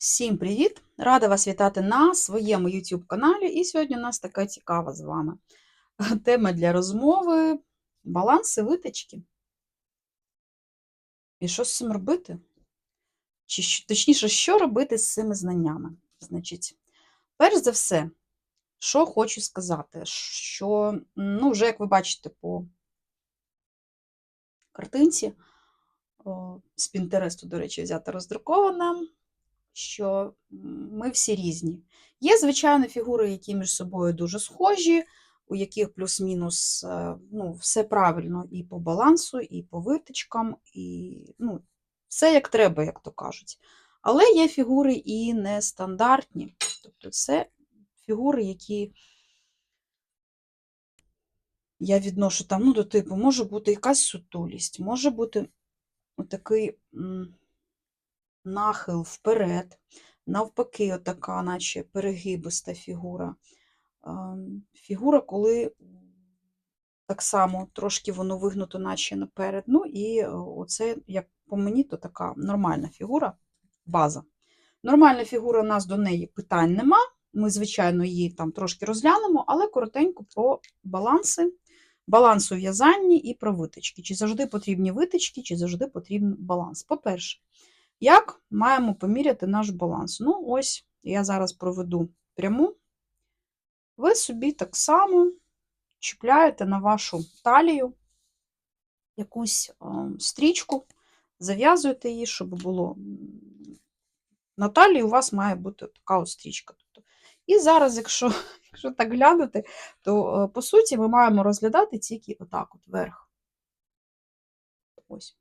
Всім привіт! Рада вас вітати на своєму YouTube каналі. І сьогодні у нас така цікава з вами тема для розмови баланси витички. І що з цим робити? Чи точніше, що робити з цими знаннями? Значить, перш за все, що хочу сказати, що, ну, вже як ви бачите по картинці, з Пінтересту, до речі, взята роздрукована, що ми всі різні. Є, звичайно, фігури, які між собою дуже схожі, у яких плюс-мінус е, ну, все правильно і по балансу, і по витичкам, і ну, все як треба, як то кажуть. Але є фігури і нестандартні. Тобто це фігури, які я відношу там, ну, до типу, може бути якась сутулість, може бути отакий нахил вперед, навпаки, отака, наче перегибиста фігура. Ем, Фігура, коли так само трошки воно вигнуто, наче наперед. Ну і е, оце, як по мені, то така нормальна фігура, база. Нормальна фігура, у нас до неї питань нема. Ми, звичайно, її там трошки розглянемо, але коротенько про баланси, баланс у в'язанні і про витички. Чи завжди потрібні витички, чи завжди потрібен баланс. По-перше, як маємо поміряти наш баланс? Ну, ось я зараз проведу пряму. Ви собі так само чіпляєте на вашу талію якусь стрічку, зав'язуєте її, щоб було. На талії у вас має бути така от стрічка. Тобто. І зараз, якщо, якщо так глянути, то е, по суті ми маємо розглядати тільки отак от вверх. Ось.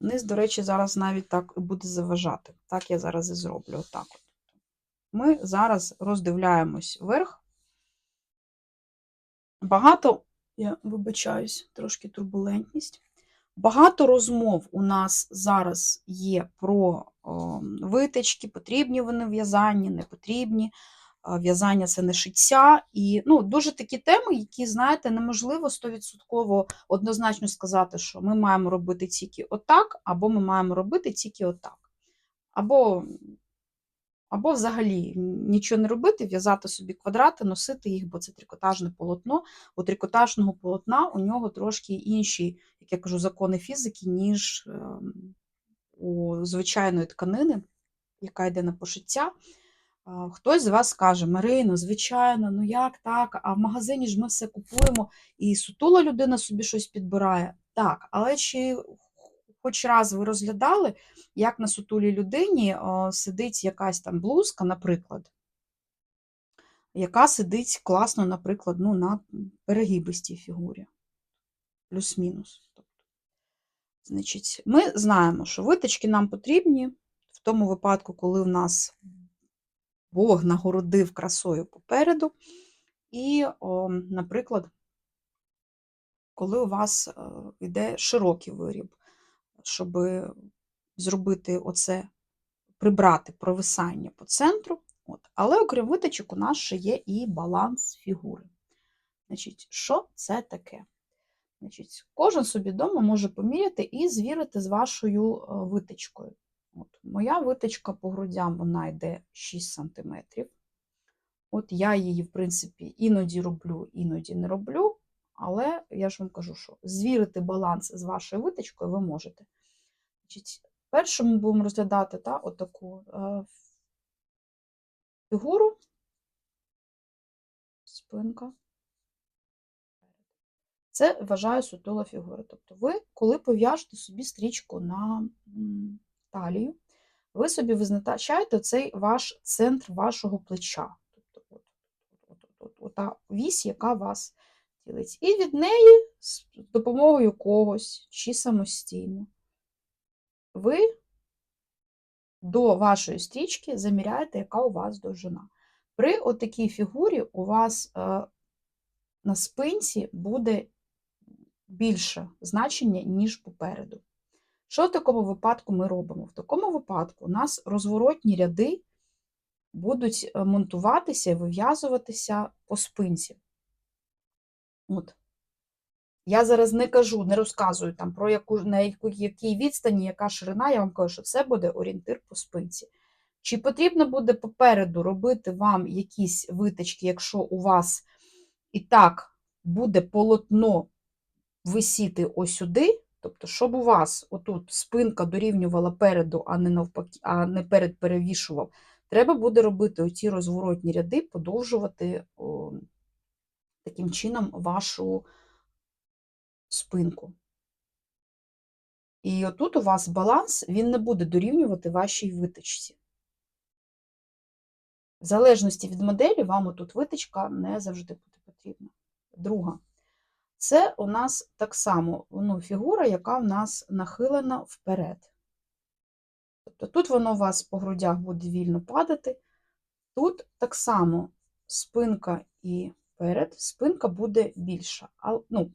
Низ, до речі, зараз навіть так буде заважати. Так я зараз і зроблю. Отак от. Ми зараз роздивляємось вверх. Багато, я вибачаюсь, трошки турбулентність. Багато розмов у нас зараз є про о, витички, потрібні вони в'язанні, не потрібні. В'язання це не шиття. І ну, дуже такі теми, які, знаєте, неможливо 100% однозначно сказати, що ми маємо робити тільки отак, або ми маємо робити тільки отак. Або або взагалі нічого не робити, в'язати собі квадрати, носити їх, бо це трикотажне полотно. У трикотажного полотна у нього трошки інші, як я кажу, закони фізики, ніж ем, у звичайної тканини, яка йде на пошиття. Хтось з вас скаже, Марино, звичайно, ну як так? А в магазині ж ми все купуємо, і сутула людина собі щось підбирає. Так, але чи хоч раз ви розглядали, як на сутулій людині сидить якась там блузка, наприклад, яка сидить класно, наприклад, ну, на перегибистій фігурі. Плюс-мінус. Тобто, Значить, ми знаємо, що виточки нам потрібні в тому випадку, коли в нас Бог нагородив красою попереду. І, о, наприклад, коли у вас е, йде широкий виріб, щоб зробити оце, прибрати провисання по центру. От. Але окрім виточок, у нас ще є і баланс фігури. Значить, що це таке? Значить, Кожен собі вдома може поміряти і звірити з вашою е, виточкою. От, Моя виточка по грудям вона йде 6 см. От я її, в принципі, іноді роблю, іноді не роблю. Але я ж вам кажу, що звірити баланс з вашою виточкою ви можете. Значить, перше ми будемо розглядати та, отаку е, фігуру, спинка. Це вважаю сутула фігура. Тобто ви, коли пов'яжете собі стрічку на талію, ви собі визначаєте цей ваш центр вашого плеча. Тобто, от, от, от, от, та вісь, яка вас ділить. І від неї з допомогою когось чи самостійно ви до вашої стрічки заміряєте, яка у вас довжина. При отакій фігурі у вас е, на спинці буде більше значення, ніж попереду. Що в такому випадку ми робимо? В такому випадку у нас розворотні ряди будуть е, монтуватися і вив'язуватися по спинці. От. Я зараз не кажу, не розказую там про яку, на якій відстані, яка ширина, я вам кажу, що це буде орієнтир по спинці. Чи потрібно буде попереду робити вам якісь виточки, якщо у вас і так буде полотно висіти ось сюди, тобто, щоб у вас отут спинка дорівнювала переду, а не навпаки, а не перед перевішував, треба буде робити оці розворотні ряди, подовжувати о, таким чином вашу спинку. І отут у вас баланс, він не буде дорівнювати вашій виточці. В залежності від моделі, вам отут виточка не завжди буде потрібна. Друга. Це у нас так само ну, фігура, яка в нас нахилена вперед. Тобто тут воно у вас по грудях буде вільно падати. Тут так само спинка і перед, спинка буде більша. А, ну,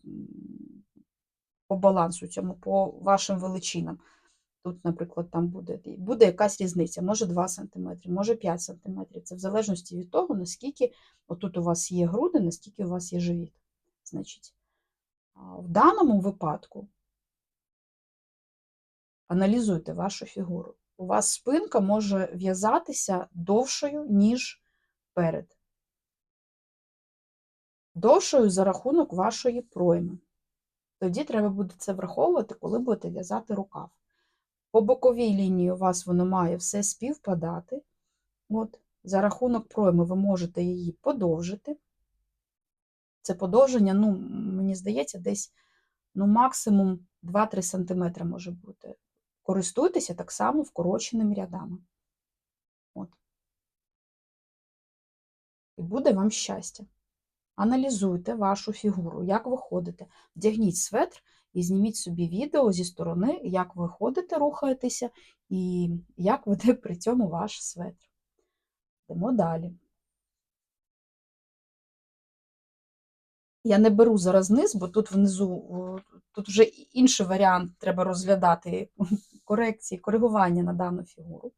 по балансу цьому, по вашим величинам. Тут, наприклад, там буде буде якась різниця, може 2 см, може 5 см. Це в залежності від того, наскільки отут у вас є груди, наскільки у вас є живіт. Значить, в даному випадку аналізуйте вашу фігуру. У вас спинка може в'язатися довшою, ніж перед. Довшою за рахунок вашої пройми. Тоді треба буде це враховувати, коли будете в'язати рукав. По боковій лінії у вас воно має все співпадати. От, За рахунок пройми ви можете її подовжити. Це подовження, ну, мені здається, десь ну, максимум 2-3 см може бути. Користуйтеся так само вкороченими рядами. От. І буде вам щастя. Аналізуйте вашу фігуру, як ви ходите. Вдягніть светр і зніміть собі відео зі сторони, як ви ходите, рухаєтеся, і як веде при цьому ваш светр. Йдемо далі. Я не беру зараз низ, бо тут внизу, тут вже інший варіант треба розглядати корекції, коригування на дану фігуру.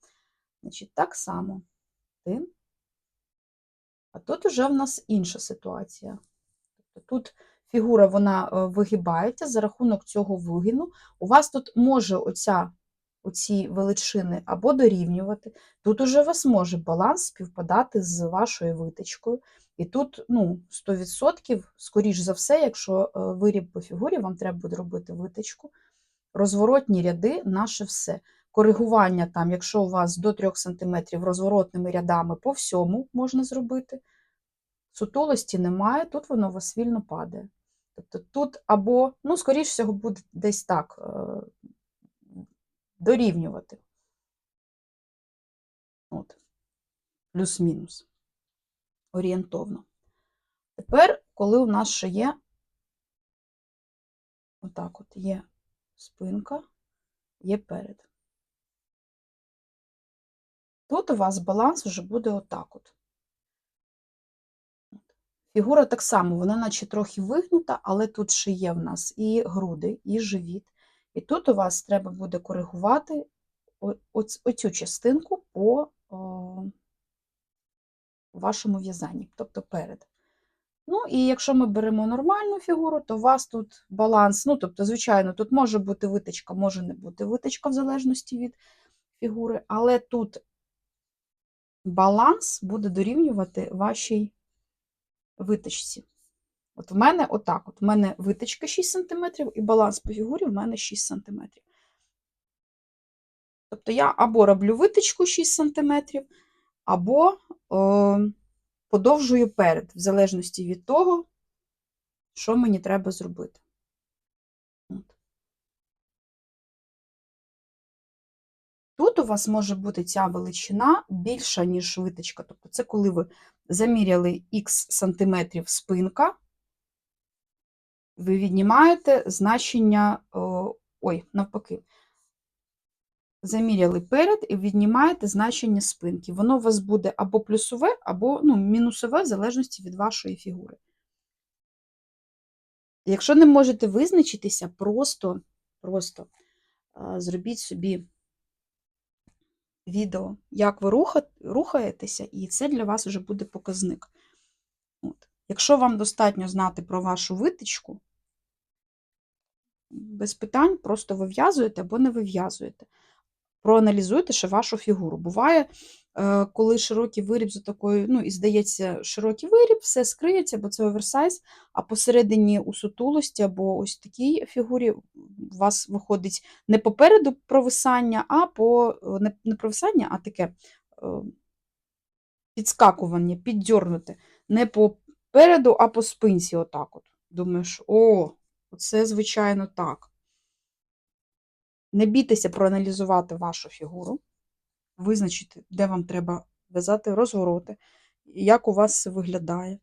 Значить, так само. А тут вже в нас інша ситуація. Тобто тут фігура вона е, вигибається за рахунок цього вигину. У вас тут може оця, оці величини або дорівнювати. Тут уже у вас може баланс співпадати з вашою витичкою. І тут ну, 100%, скоріш за все, якщо е, виріб по фігурі, вам треба буде робити витичку. Розворотні ряди наше все. Коригування, там, якщо у вас до 3 см розворотними рядами по всьому можна зробити. Сутулості немає, тут воно у вас вільно падає. Тобто тут або, ну, скоріш всього, буде десь так е, дорівнювати. От. Плюс-мінус. Орієнтовно. Тепер, коли у нас ще є, отак от є спинка, є перед. Тут у вас баланс вже буде отак от. Фігура так само, вона наче трохи вигнута, але тут ще є в нас і груди, і живіт. І тут у вас треба буде коригувати оцю частинку по вашому в'язанні, тобто перед. Ну, і якщо ми беремо нормальну фігуру, то у вас тут баланс, ну, тобто, звичайно, тут може бути витичка, може не бути витичка в залежності від фігури, але тут баланс буде дорівнювати вашій виточці. От в мене отак: от в мене виточка 6 см, і баланс по фігурі в мене 6 см. Тобто я або роблю виточку 6 см, або о, подовжую перед, в залежності від того, що мені треба зробити. От. Тут у вас може бути ця величина більша, ніж виточка. Тобто, це коли ви заміряли х сантиметрів спинка, ви віднімаєте значення, ой, навпаки, заміряли перед і віднімаєте значення спинки. Воно у вас буде або плюсове, або ну, мінусове, в залежності від вашої фігури. Якщо не можете визначитися, просто, просто зробіть собі відео, як ви рухаєтеся, і це для вас вже буде показник. От. Якщо вам достатньо знати про вашу витичку, без питань просто вив'язуєте або не вив'язуєте. проаналізуйте ще вашу фігуру. Буває, е, коли широкий виріб за такою, ну, і здається, широкий виріб, все скриється, бо це оверсайз, а посередині у сутулості або ось такій фігурі у вас виходить не попереду провисання, а по е, не, не провисання, а таке е, підскакування, піддьорнуте. Не попереду, а по спинці. Отак от. Думаєш, о, це звичайно так. Не бійтеся проаналізувати вашу фігуру, визначити, де вам треба в'язати розвороти, як у вас це виглядає,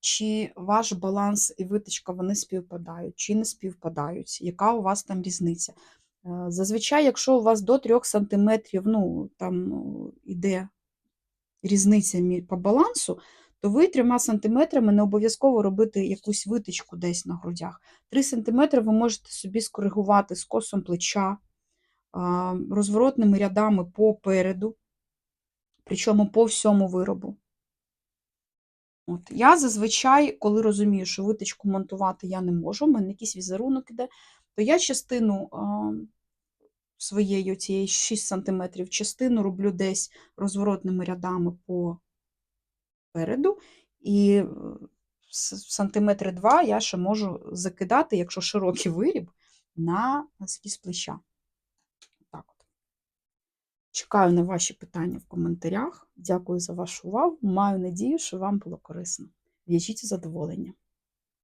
чи ваш баланс і виточка вони співпадають, чи не співпадають, яка у вас там різниця. Е, Зазвичай, якщо у вас до 3 см ну, там ну, іде різниця по балансу, то ви 3 см не обов'язково робити якусь витичку десь на грудях. 3 см ви можете собі скоригувати скосом плеча, розворотними рядами попереду, причому по всьому виробу. От. Я зазвичай, коли розумію, що витичку монтувати я не можу, в мене якийсь візерунок іде, то я частину своєї цієї 6 см, частину роблю десь розворотними рядами попереду, і е, сантиметри два я ще можу закидати, якщо широкий виріб, на скіз плеча. Так от. Чекаю на ваші питання в коментарях. Дякую за вашу увагу. Маю надію, що вам було корисно. В'яжіть задоволення.